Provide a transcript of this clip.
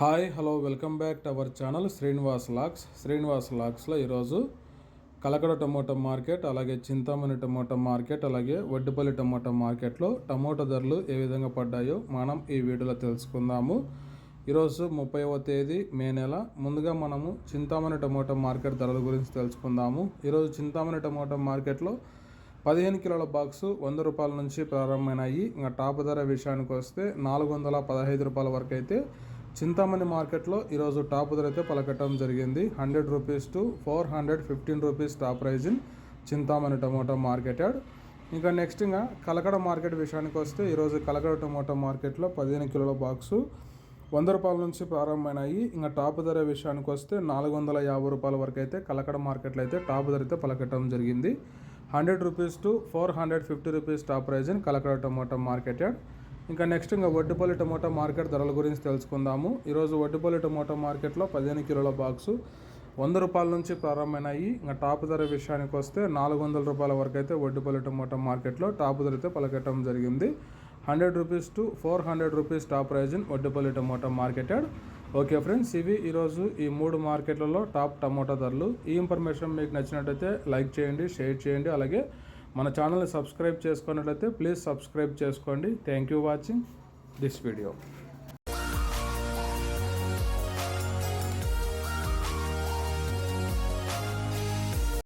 Hi hello welcome back to our channel Srinivas lakhs. Srinivas లాక్స్లో ఈరోజు Kalakada tomato market అలాగే Chintamani tomato market అలాగే వడ్డిపల్లి టమోటా మార్కెట్లో టమోటా ధరలు ఏ విధంగా పడ్డాయో మనం ఈ వీడియోలో తెలుసుకుందాము. ఈరోజు ముప్పైవ తేదీ మే నెల. ముందుగా మనము చింతామణి టమోటా మార్కెట్ ధరల గురించి తెలుసుకుందాము. ఈరోజు చింతామణి టమోటా మార్కెట్లో పదిహేను కిలోల బాక్సు వంద రూపాయల నుంచి ప్రారంభమైనాయి. ఇంకా టాప్ ధర విషయానికి వస్తే నాలుగు వందల పదహైదు రూపాయల వరకు అయితే చింతామణి మార్కెట్లో ఈరోజు టాప్ ధర అయితే పలకటం జరిగింది. Hundred rupees to four hundred fifteen rupees top price in Chintamani tomato marketed ఇంకా నెక్స్ట్ ఇంకా కలకడ మార్కెట్ విషయానికి వస్తే ఈరోజు కలకడ టమోటా మార్కెట్లో పదిహేను కిలోల బాక్సు వంద రూపాయల నుంచి ప్రారంభమైనాయి. ఇంకా టాప్ ధర విషయానికి వస్తే నాలుగు వందల యాభై రూపాయల వరకు అయితే కలకడ మార్కెట్లో అయితే టాప్ ధర అయితే పలకటం జరిగింది. Hundred rupees to four hundred fifty rupees top price in Kalakada tomato marketed ఇంకా నెక్స్ట్ ఇంకా వడ్డుపల్లి టమోటా మార్కెట్ ధరల గురించి తెలుసుకుందాము. ఈరోజు వడ్డుపల్లి టమోటా మార్కెట్లో పదిహేను కిలోల బాక్సు వంద రూపాయల నుంచి ప్రారంభమైనాయి. ఇంకా టాప్ ధర విషయానికి వస్తే నాలుగు వందల రూపాయల వరకు అయితే వడ్డుపల్లి టమోటా మార్కెట్లో టాప్ ధర అయితే పలకటం జరిగింది. Hundred rupees to four hundred rupees top price in Vaddupalli tomato market okay friends ఇవి ఈరోజు ఈ మూడు మార్కెట్లలో టాప్ టమోటా ధరలు. ఈ ఇన్ఫర్మేషన్ మీకు నచ్చినట్టయితే లైక్ చేయండి షేర్ చేయండి అలాగే మన ఛానల్ని సబ్స్క్రైబ్ చేసుకున్నట్లయితే ప్లీజ్ సబ్స్క్రైబ్ చేసుకోండి. Thank you watching this video